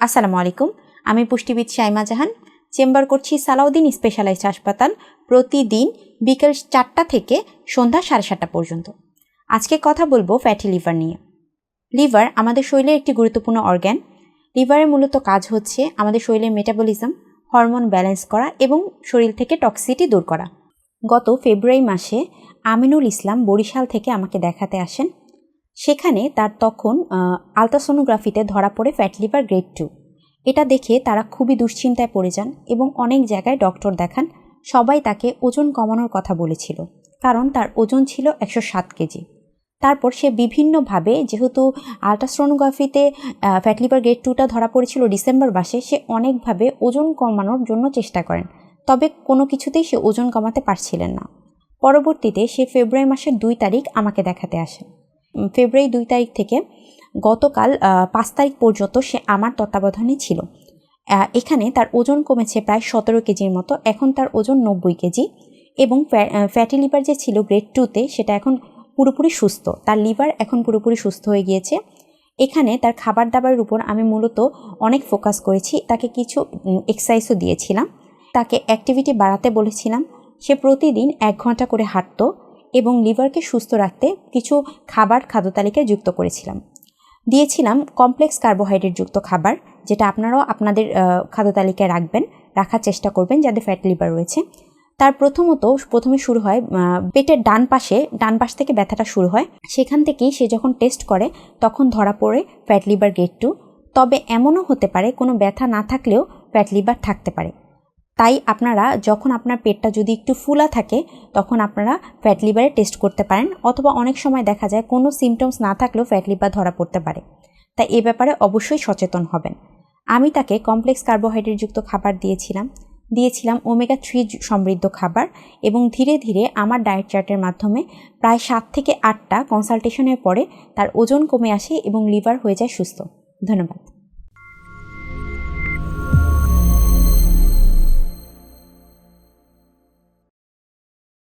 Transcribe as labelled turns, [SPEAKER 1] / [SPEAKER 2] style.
[SPEAKER 1] আসসালামু আলাইকুম। আমি পুষ্টিবিদ শাইমা জাহান। চেম্বার করছি সালাউদ্দিন স্পেশালাইজড হাসপাতাল প্রতিদিন বিকেল চারটা থেকে সন্ধ্যা সাড়ে সাতটা পর্যন্ত। আজকে কথা বলব ফ্যাটি লিভার নিয়ে। লিভার আমাদের শরীরের একটি গুরুত্বপূর্ণ অর্গ্যান লিভারের মূলত কাজ হচ্ছে আমাদের শরীরের মেটাবলিজম, হরমোন ব্যালেন্স করা এবং শরীর থেকে টক্সিটি দূর করা। গত ফেব্রুয়ারি মাসে আমিনুল ইসলাম বরিশাল থেকে আমাকে দেখাতে আসেন। সেখানে তার তখন আলট্রাসোনোগ্রাফিতে ধরা পড়ে ফ্যাট লিভার গ্রেড টু এটা দেখে তারা খুবই দুশ্চিন্তায় পড়ে যান এবং অনেক জায়গায় ডক্টর দেখান সবাই তাকে ওজন কমানোর কথা বলেছিল কারণ তার ওজন ছিল একশো সাত কেজি। তারপর সে বিভিন্নভাবে যেহেতু আলট্রাসোনোগ্রাফিতে ফ্যাট লিভার গ্রেড টুটা ধরা পড়েছিল ডিসেম্বর মাসে সে অনেকভাবে ওজন কমানোর জন্য চেষ্টা করেন তবে কোনো কিছুতেই সে ওজন কমাতে পারছিলেন না। পরবর্তীতে সে ফেব্রুয়ারি মাসের দুই তারিখ আমাকে দেখাতে আসে। উম, ফেব্রুয়ারি দুই তারিখ থেকে গতকাল পাঁচ তারিখ পর্যন্ত সে আমার তত্ত্বাবধানে ছিল। এখানে তার ওজন কমেছে প্রায় সতেরো কেজির মতো, এখন তার ওজন নব্বই কেজি এবং ফ্যাটি লিভার যে ছিল গ্রেড টুতে সেটা এখন পুরোপুরি সুস্থ। তার লিভার এখন পুরোপুরি সুস্থ হয়ে গিয়েছে। এখানে তার খাবার দাবারের উপর আমি মূলত অনেক ফোকাস করেছি, তাকে কিছু এক্সারসাইজও দিয়েছিলাম। তাকে অ্যাক্টিভিটি বাড়াতে বলেছিলাম। সে প্রতিদিন এক ঘণ্টা করে হাঁটতো। এবং লিভারকে সুস্থ রাখতে কিছু খাবার খাদ্য তালিকায় যুক্ত করেছিলাম। দিয়েছিলাম কমপ্লেক্স কার্বোহাইড্রেট যুক্ত খাবার, যেটা আপনারাও আপনাদের খাদ্য তালিকায় রাখবেন, রাখার চেষ্টা করবেন যাদের ফ্যাট লিভার রয়েছে। তার প্রথমত, প্রথমে শুরু হয় পেটের ডান পাশে, ডান পাশ থেকে ব্যথাটা শুরু হয়। সেখান থেকেই সে যখন টেস্ট করে, তখন ধরা পড়ে ফ্যাট লিভার গেট টু। তবে এমনও হতে পারে, কোনো ব্যথা না থাকলেও ফ্যাট লিভার থাকতে পারে। তাই আপনারা যখন আপনার পেটটা যদি একটু ফুলা থাকে, তখন আপনারা ফ্যাট লিভারে টেস্ট করতে পারেন, অথবা অনেক সময় দেখা যায় কোনো সিমটমস না থাকলেও ফ্যাট লিভার ধরা পড়তে পারে। তাই এ ব্যাপারে অবশ্যই সচেতন হবেন। আমি তাকে কমপ্লেক্স কার্বোহাইড্রেটযুক্ত খাবার দিয়েছিলাম দিয়েছিলাম ওমেগা থ্রি সমৃদ্ধ খাবার এবং ধীরে ধীরে আমার ডায়েট চার্টের মাধ্যমে প্রায় সাত থেকে আটটা কনসালটেশনের পরে তার ওজন কমে আসে এবং লিভার হয়ে যায় সুস্থ। ধন্যবাদ।